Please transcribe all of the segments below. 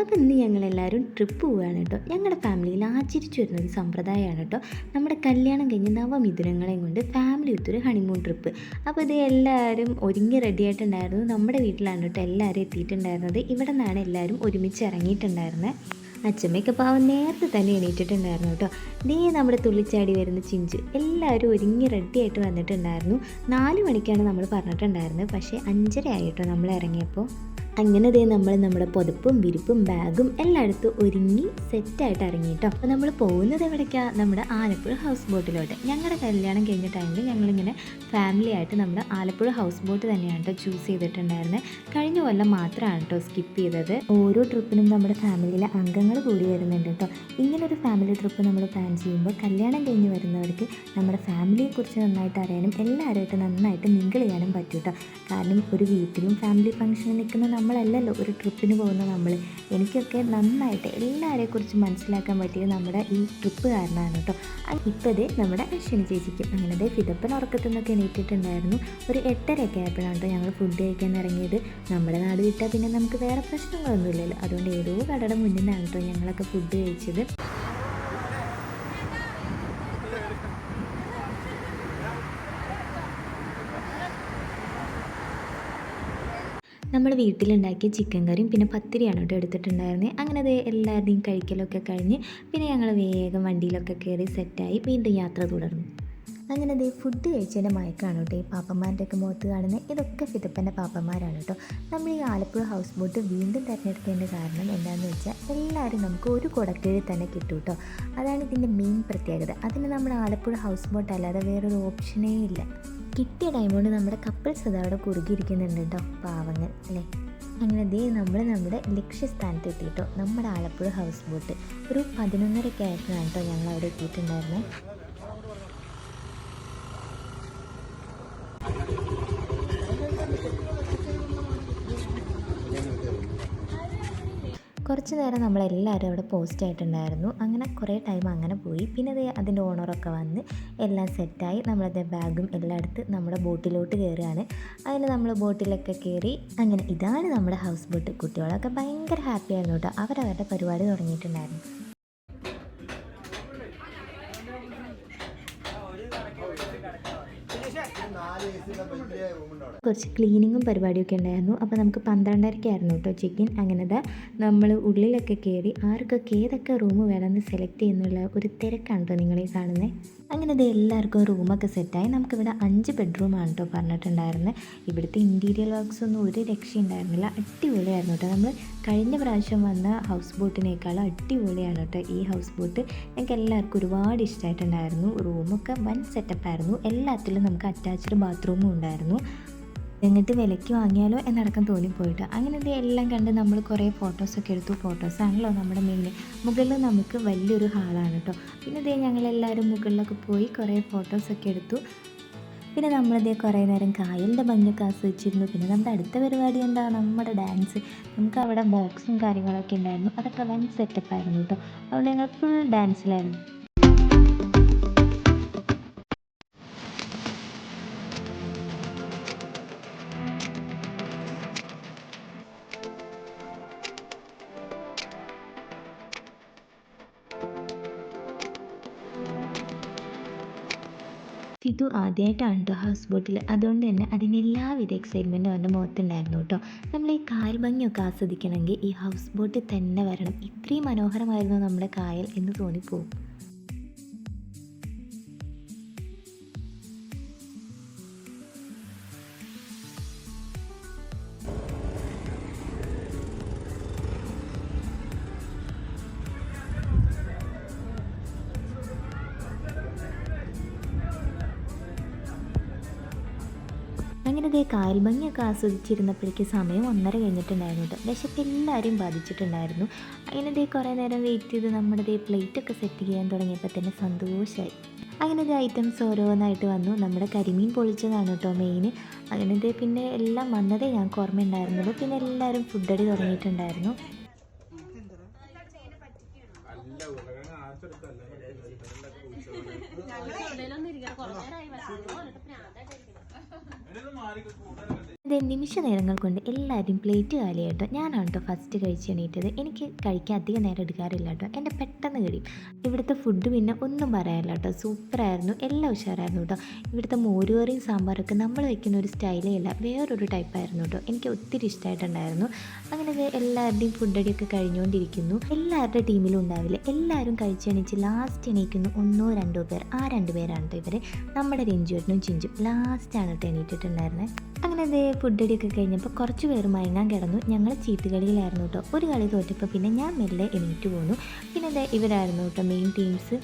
അപ്പോൾ ഇന്ന് ഞങ്ങളെല്ലാവരും ട്രിപ്പ് പോവുകയാണ് കേട്ടോ. ഞങ്ങളുടെ ഫാമിലിയിൽ ആചരിച്ചു വരുന്ന ഒരു സമ്പ്രദായമാണ് കേട്ടോ. നമ്മുടെ കല്യാണം കഴിഞ്ഞ് നവമിഥുനങ്ങളെയും കൊണ്ട് ഫാമിലി ഒത്തൊരു ഹണിമൂൺ ട്രിപ്പ് അപ്പോൾ ഇത് എല്ലാവരും ഒരുങ്ങി റെഡി ആയിട്ടുണ്ടായിരുന്നു. നമ്മുടെ വീട്ടിലാണ് കേട്ടോ എല്ലാവരും എത്തിയിട്ടുണ്ടായിരുന്നത്. ഇവിടെ നിന്നാണ് എല്ലാവരും ഒരുമിച്ച് ഇറങ്ങിയിട്ടുണ്ടായിരുന്നത് അച്ഛമ്മയൊക്കെ പാവം നേരത്തെ തന്നെ എണീറ്റിട്ടുണ്ടായിരുന്നു കേട്ടോ. ദേ നമ്മുടെ തുള്ളിച്ചാടി വരുന്ന ചിഞ്ചു. എല്ലാവരും ഒരുങ്ങി റെഡി ആയിട്ട് വന്നിട്ടുണ്ടായിരുന്നു. നാല് മണിക്കാണ് നമ്മൾ പറഞ്ഞിട്ടുണ്ടായിരുന്നത് പക്ഷേ അഞ്ചര ആയിട്ടോ നമ്മൾ ഇറങ്ങിയപ്പോൾ അങ്ങനെ ദേ നമ്മൾ നമ്മുടെ പുതപ്പും വിരിപ്പും ബാഗും എല്ലായിടത്തും ഒരുങ്ങി സെറ്റായിട്ട് ഇറങ്ങി കേട്ടോ അപ്പോൾ നമ്മൾ പോകുന്നത് എവിടേക്കാണ് നമ്മുടെ ആലപ്പുഴ ഹൗസ് ബോട്ടിലോട്ട് ഞങ്ങളുടെ കല്യാണം കഴിഞ്ഞ ടൈമിൽ ഞങ്ങളിങ്ങനെ ഫാമിലി ആയിട്ട് നമ്മുടെ ആലപ്പുഴ ഹൗസ് ബോട്ട് തന്നെയാണ് കേട്ടോ ചൂസ് ചെയ്തിട്ടുണ്ടായിരുന്നത് കഴിഞ്ഞ കൊല്ലം മാത്രമാണ് കേട്ടോ സ്കിപ്പ് ചെയ്തത്. ഓരോ ട്രിപ്പിനും നമ്മുടെ ഫാമിലിയിലെ അംഗങ്ങൾ കൂടി വരുന്നുണ്ട് കേട്ടോ ഇങ്ങനൊരു ഫാമിലി ട്രിപ്പ് നമ്മൾ പ്ലാൻ ചെയ്യുമ്പോൾ കല്യാണം കഴിഞ്ഞ് വരുന്നവർക്ക് നമ്മുടെ ഫാമിലിയെക്കുറിച്ച് നന്നായിട്ട് അറിയാനും എല്ലാവരുമായിട്ട് നന്നായിട്ട് മിങ്കിൾ ചെയ്യാനും പറ്റും കേട്ടോ കാരണം ഒരു വീട്ടിലും ഫാമിലി ഫംഗ്ഷനിൽ നിൽക്കുന്ന നമ്മളല്ലല്ലോ ഒരു ട്രിപ്പിന് പോകുന്ന നമ്മൾ എനിക്കൊക്കെ നന്നായിട്ട് എല്ലാവരെക്കുറിച്ച് മനസ്സിലാക്കാൻ പറ്റിയത് നമ്മുടെ ഈ ട്രിപ്പ് കാരണമാണ് കേട്ടോ ഇപ്പോഴേ നമ്മുടെ അശ്വിനി ചേച്ചിക്കും അങ്ങനെ ദേ ഫിതപ്പൻ ഉറക്കത്തു നിന്നൊക്കെ എണീറ്റിട്ടുണ്ടായിരുന്നു. ഒരു എട്ടരയൊക്കെ ആയപ്പോഴാണ് കേട്ടോ ഞങ്ങൾ ഫുഡ് കഴിക്കാൻ ഇറങ്ങിയത്. നമ്മുടെ നാട് വിട്ടാൽ പിന്നെ നമുക്ക് വേറെ പ്രശ്നങ്ങളൊന്നുമില്ലല്ലോ. അതുകൊണ്ട് ഏതോ കടയുടെ മുന്നിൽ നിന്നാണ് കേട്ടോ ഞങ്ങളൊക്കെ ഫുഡ് കഴിച്ചത്. നമ്മൾ വീട്ടിലുണ്ടാക്കിയ ചിക്കൻ കറിയും പിന്നെ പത്തിരിയാണ് കേട്ടോ എടുത്തിട്ടുണ്ടായിരുന്നത് അങ്ങനെ അത് എല്ലാവരുടെയും കഴിക്കലൊക്കെ കഴിഞ്ഞ് പിന്നെ ഞങ്ങൾ വേഗം വണ്ടിയിലൊക്കെ കയറി സെറ്റായി വീണ്ടും യാത്ര തുടർന്നു. അങ്ങനെ ദേ ഫുഡ് കഴിച്ചതിന്റെ മയക്കാണ് കേട്ടോ. ഈ പാപ്പന്മാരുടെ ഒക്കെ മുഖത്ത് കാണുന്നത് ഇതൊക്കെ ഫിതപ്പന്റെ പാപ്പന്മാരാണ് കേട്ടോ. നമ്മൾ ഈ ആലപ്പുഴ ഹൗസ് ബോട്ട് വീണ്ടും തിരഞ്ഞെടുക്കേണ്ട കാരണം എന്താണെന്ന് വെച്ചാൽ എല്ലാവരും നമുക്ക് ഒരു കുടക്കീഴിൽ തന്നെ കിട്ടും കേട്ടോ. അതാണ് ഇതിന്റെ മെയിൻ പ്രത്യേകത. അതിന് നമ്മൾ ആലപ്പുഴ ഹൗസ് ബോട്ട് അല്ലാതെ വേറൊരു ഓപ്ഷനേ ഇല്ല. കിട്ടിയ ടൈം കൊണ്ട് നമ്മുടെ കപ്പിൾസ് അത് അവിടെ കുറുകിയിരിക്കുന്നുണ്ട് കേട്ടോ പാവങ്ങൾ അല്ലേ? അങ്ങനെ ദേ നമ്മൾ നമ്മുടെ ലക്ഷ്യസ്ഥാനത്ത് എത്തിയിട്ടോ നമ്മുടെ ആലപ്പുഴ ഹൗസ് ബോട്ട് ഒരു പതിനൊന്നരയ്ക്ക് ആയപ്പോഴാണ് കേട്ടോ ഞങ്ങൾ അവിടെ എത്തിയിട്ടുണ്ടായിരുന്നത് കുറച്ച് നേരം നമ്മളെല്ലാവരും അവിടെ പോസ്റ്റ് ആയിട്ടുണ്ടായിരുന്നു. അങ്ങനെ കുറേ ടൈം അങ്ങനെ പോയി. പിന്നെ അത് അതിന്റെ ഓണറൊക്കെ വന്ന് എല്ലാം സെറ്റായി നമ്മളത് ബാഗും എല്ലാം എടുത്ത് നമ്മുടെ ബോട്ടിലോട്ട് കയറുകയാണ്. അതിന് നമ്മൾ ബോട്ടിലൊക്കെ കയറി അങ്ങനെ ഇതാണ് നമ്മുടെ ഹൗസ് ബോട്ട് കുട്ടികളൊക്കെ ഭയങ്കര ഹാപ്പി ആയിരുന്നു കേട്ടോ. അവരവരുടെ പരിപാടി തുടങ്ങിയിട്ടുണ്ടായിരുന്നു. കുറച്ച് ക്ലീനിങ്ങും പരിപാടിയൊക്കെ ഉണ്ടായിരുന്നു. അപ്പോൾ നമുക്ക് പന്ത്രണ്ടരയ്ക്കായിരുന്നു കേട്ടോ ചെക്കിൻ അങ്ങനത്തെ നമ്മൾ ഉള്ളിലൊക്കെ കയറി ആർക്കൊക്കെ ഏതൊക്കെ റൂം വേണമെന്ന് സെലക്ട് ചെയ്യുന്നുള്ള ഒരു തിരക്കാണ് കേട്ടോ നിങ്ങളീ കാണുന്നത് അങ്ങനെ ഇത് എല്ലാവർക്കും റൂമൊക്കെ സെറ്റായി നമുക്കിവിടെ അഞ്ച് ബെഡ്റൂമാണ് കേട്ടോ പറഞ്ഞിട്ടുണ്ടായിരുന്നത് ഇവിടുത്തെ ഇന്റീരിയർ വർക്ക്സ് ഒന്നും ഒരു രക്ഷയുണ്ടായിരുന്നില്ല. അടിപൊളിയായിരുന്നു കേട്ടോ നമ്മൾ കഴിഞ്ഞ പ്രാവശ്യം വന്ന ഹൗസ് ബോട്ടിനേക്കാളും അടിപൊളിയാണ് കേട്ടോ ഈ ഹൗസ് ബോട്ട് ഞങ്ങൾക്ക് എല്ലാവർക്കും ഒരുപാട് ഇഷ്ടമായിട്ടുണ്ടായിരുന്നു. റൂമൊക്കെ വൻ സെറ്റപ്പായിരുന്നു എല്ലാത്തിലും നമുക്ക് അറ്റാച്ച്ഡ് ബാത്റൂമും ഉണ്ടായിരുന്നു. എന്നിട്ട് വിലയ്ക്ക് വാങ്ങിയാലോ എന്നടക്കം തോന്നിപ്പോയിട്ട് അങ്ങനെ ഇത് എല്ലാം കണ്ട് നമ്മൾ കുറേ ഫോട്ടോസൊക്കെ എടുത്തു. ഫോട്ടോസ് ആണല്ലോ നമ്മുടെ മെയിൻ മുകളിൽ നമുക്ക് വലിയൊരു ഹാളാണ് കേട്ടോ. പിന്നെ ഇതേ ഞങ്ങളെല്ലാവരും മുകളിലൊക്കെ പോയി കുറേ ഫോട്ടോസൊക്കെ എടുത്തു. പിന്നെ നമ്മളിതേ കുറേ നേരം കായലിന്റെ ഭംഗിയൊക്കെ ആസ്വദിച്ചിരുന്നു. പിന്നെ നമ്മുടെ അടുത്ത പരിപാടി എന്താ നമ്മുടെ ഡാൻസ്. നമുക്ക് അവിടെ ബോക്സും കാര്യങ്ങളൊക്കെ ഉണ്ടായിരുന്നു. അതൊക്കെ വൻ സെറ്റപ്പായിരുന്നു കേട്ടോ അതുകൊണ്ട് ഞങ്ങൾ ഫുൾ ഡാൻസിലായിരുന്നു സിതു ആദ്യമായിട്ടാണ് കേട്ടോ ഹൗസ് ബോട്ടിൽ. അതുകൊണ്ട് തന്നെ അതിന് എല്ലാവിധ എക്സൈറ്റ്മെന്റും അവന്റെ മുഖത്തുണ്ടായിരുന്നു കേട്ടോ. നമ്മൾ ഈ കായൽ ഭംഗിയൊക്കെ ആസ്വദിക്കണമെങ്കിൽ ഈ ഹൗസ് ബോട്ടിൽ തന്നെ വരണം. ഇത്രയും മനോഹരമായിരുന്നു നമ്മുടെ കായൽ എന്ന് തോന്നിപ്പോവും. ദേ കായൽ ഭംഗിയൊക്കെ ആസ്വദിച്ചിരുന്നപ്പോഴേക്ക് സമയം ഒന്നര കഴിഞ്ഞിട്ടുണ്ടായിരുന്നു കേട്ടോ. വിശപ്പ് എല്ലാവരും ബാധിച്ചിട്ടുണ്ടായിരുന്നു. അങ്ങനെ ഇതേ കുറേ നേരം വെയിറ്റ് ചെയ്ത് നമ്മുടെ ദേ പ്ലേറ്റൊക്കെ സെറ്റ് ചെയ്യാൻ തുടങ്ങിയപ്പോൾ തന്നെ സന്തോഷമായി അങ്ങനെ ദേ ഐറ്റംസ് ഓരോന്നായിട്ട് വന്നു. നമ്മുടെ കരിമീൻ പൊളിച്ചതാണ് കേട്ടോ മെയിൻ അങ്ങനെ ദേ പിന്നെ എല്ലാം വന്നതേ ഞങ്ങൾക്ക് ഓർമ്മയുണ്ടായിരുന്നുള്ളൂ. പിന്നെ എല്ലാവരും ഫുഡ് അടി തുടങ്ങിയിട്ടുണ്ടായിരുന്നു. ഞങ്ങൾ എവിടെയെങ്കിലും ഇരിക്കണം കുറേ നേരമായി ആരെങ്കിലും കൂടുതൽ അതെ നിമിഷ നേരങ്ങൾ കൊണ്ട് എല്ലാവരും പ്ലേറ്റ് കാലിയായിട്ടോ. ഞാനാണ് കേട്ടോ ഫസ്റ്റ് കഴിച്ച് എണീറ്റത്. എനിക്ക് കഴിക്കാൻ അധികം നേരം എടുക്കാറില്ല കേട്ടോ എന്റെ പെട്ടെന്ന് കഴിയും. ഇവിടുത്തെ ഫുഡ് പിന്നെ ഒന്നും പറയാനില്ല കേട്ടോ സൂപ്പറായിരുന്നു എല്ലാം ഉഷാറായിരുന്നു കേട്ടോ ഇവിടുത്തെ മോരുകറിയും സാമ്പാറൊക്കെ നമ്മൾ വയ്ക്കുന്ന ഒരു സ്റ്റൈലേ അല്ല. വേറൊരു ടൈപ്പായിരുന്നു കേട്ടോ എനിക്ക് ഒത്തിരി ഇഷ്ടമായിട്ടുണ്ടായിരുന്നു അങ്ങനെ എല്ലാവരുടെയും ഫുഡ് അടിയൊക്കെ കഴിഞ്ഞുകൊണ്ടിരിക്കുന്നു എല്ലാവരുടെ ടീമിലും ഉണ്ടാവില്ല. എല്ലാവരും കഴിച്ചെണീച്ച് ലാസ്റ്റ് എണീക്കുന്നു ഒന്നോ രണ്ടോ പേർ. ആ രണ്ട് പേരാണ് കേട്ടോ ഇവർ നമ്മുടെ രഞ്ജുവേട്ടനും ചിഞ്ചും. ലാസ്റ്റാണ് കേട്ടോ എണീറ്റിട്ടുണ്ടായിരുന്നത് അങ്ങനെ അതേ ഫുഡ് അടിയൊക്കെ കഴിഞ്ഞപ്പോൾ കുറച്ച് പേർ മയങ്ങാൻ കിടന്നു. ഞങ്ങൾ ചീട്ടുകളിയിലായിരുന്നു കേട്ടോ. ഒരു കളി തോറ്റപ്പോൾ പിന്നെ ഞാൻ മെല്ലെ എണീറ്റ് പോന്നു. പിന്നെ ഇവരായിരുന്നു കേട്ടോ മെയിൻ ടീംസ്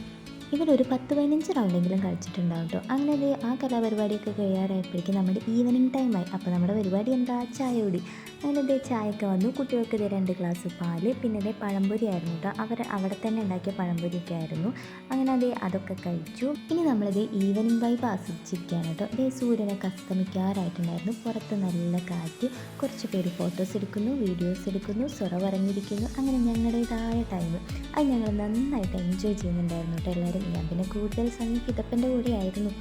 ഇവരൊരു പത്ത് പതിനഞ്ച് റൗണ്ടെങ്കിലും കളിച്ചിട്ടുണ്ടാവും കേട്ടോ അങ്ങനെ ദേ ആ കലാപരിപാടിയൊക്കെ കഴിയാറായപ്പോഴേക്കും നമ്മുടെ ഈവനിങ് ടൈമായി അപ്പോൾ നമ്മുടെ പരിപാടി എന്താ? ചായ കുടി. അങ്ങനെ ദേ ചായയൊക്കെ വന്നു. കുട്ടികൾക്ക് ഇതേ രണ്ട് ഗ്ലാസ് പാൽ പിന്നെ അതേ പഴംപൊരി ആയിരുന്നു കേട്ടോ അവർ അവിടെ തന്നെ ഉണ്ടാക്കിയ പഴംപൊരിയൊക്കെ ആയിരുന്നു. അങ്ങനെ അതേ അതൊക്കെ കഴിച്ചു. ഇനി നമ്മളിത് ഈവനിങ് വൈബ് ആസ്വദിച്ചിരിക്കുകയാണ് കേട്ടോ അതേ സൂര്യനൊക്കെ അസ്തമിക്കാറായിട്ടുണ്ടായിരുന്നു പുറത്ത് നല്ല കാറ്റ്. കുറച്ച് പേര് ഫോട്ടോസ് എടുക്കുന്നു വീഡിയോസ് എടുക്കുന്നു സുറ പറഞ്ഞിരിക്കുന്നു അങ്ങനെ ഞങ്ങളുടേതായ ടൈം അത് ഞങ്ങൾ നന്നായിട്ട് എൻജോയ് ചെയ്യുന്നുണ്ടായിരുന്നു കേട്ടോ എല്ലാവരും ഞാൻ പിന്നെ കൂടുതൽ സമയം കിതപ്പന്റെ കൂടെ ആയിരുന്നു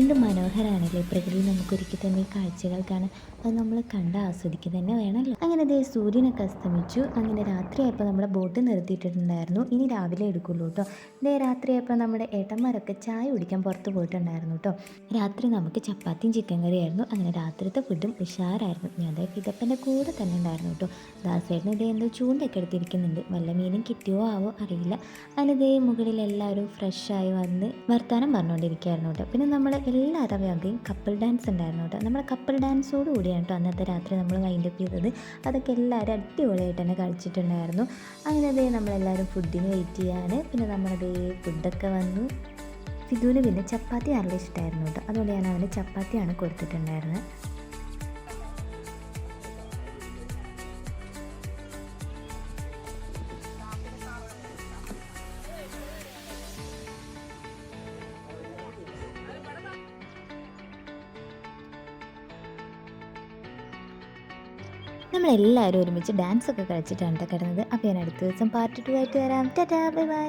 എന്ത് മനോഹരമാണല്ലേ പ്രകൃതി നമുക്കൊരുക്കി തന്നെ കാഴ്ചകൾ കാണാൻ. അത് നമ്മൾ കണ്ട് ആസ്വദിക്കുക തന്നെ വേണമല്ലോ. അങ്ങനെ അതേ സൂര്യനൊക്കെ അസ്തമിച്ചു. അങ്ങനെ രാത്രിയായപ്പോൾ നമ്മുടെ ബോട്ട് നിർത്തിയിട്ടുണ്ടായിരുന്നു ഇനി രാവിലെ എടുക്കുള്ളൂ കേട്ടോ ദേ രാത്രിയായപ്പോൾ നമ്മുടെ ഏട്ടന്മാരൊക്കെ ചായ കുടിക്കാൻ പുറത്ത് പോയിട്ടുണ്ടായിരുന്നു കേട്ടോ രാത്രി നമുക്ക് ചപ്പാത്തിയും ചിക്കൻ കറിയായിരുന്നു. അങ്ങനെ രാത്രിത്തെ ഫുഡും ഉഷാറായിരുന്നു. ഞാൻ ദേ ഫിതപ്പന്റെ കൂടെ തന്നെ ഉണ്ടായിരുന്നു കേട്ടോ ദാസേട്ടന് ഇതേ എന്തോ ചൂണ്ടൊക്കെ എടുത്തിരിക്കുന്നുണ്ട്. വല്ല മീനും കിട്ടിയോ ആവോ അറിയില്ല. ദേ മുകളിൽ എല്ലാവരും ഫ്രഷായി വന്ന് വർത്തമാനം പറഞ്ഞുകൊണ്ടിരിക്കുകയായിരുന്നു കേട്ടോ പിന്നെ നമ്മൾ എല്ലാവരുടെ വകയും കപ്പിൾ ഡാൻസ് ഉണ്ടായിരുന്നു കേട്ടോ. നമ്മുടെ കപ്പിൾ ഡാൻസോട് കൂടിയാണ് കേട്ടോ അന്നത്തെ രാത്രി നമ്മൾ വൈൻഡ് അപ്പ് ചെയ്തത്. അതൊക്കെ എല്ലാവരും അടിപൊളിയായിട്ട് തന്നെ കളിച്ചിട്ടുണ്ടായിരുന്നു. അങ്ങനെ ദേ നമ്മളെല്ലാവരും ഫുഡിന് വെയിറ്റ് ചെയ്യാണ്. പിന്നെ നമ്മുടെ ദേ ഫുഡൊക്കെ വന്നു. ഫിദുവിന് പിന്നെ ചപ്പാത്തി നല്ല ഇഷ്ടമായിരുന്നു കേട്ടോ. അതുകൊണ്ട് ഞാൻ അവന് ചപ്പാത്തിയാണ് കൊടുത്തിട്ടുണ്ടായിരുന്നത്. നമ്മളെല്ലാവരും ഒരുമിച്ച് ഡാൻസ് ഒക്കെ കളിച്ചിട്ടാണ് കിടന്നത്. അപ്പോൾ ഞാൻ അടുത്ത ദിവസം പാർട്ട് ടു ആയിട്ട് വരാം. Tata bye bye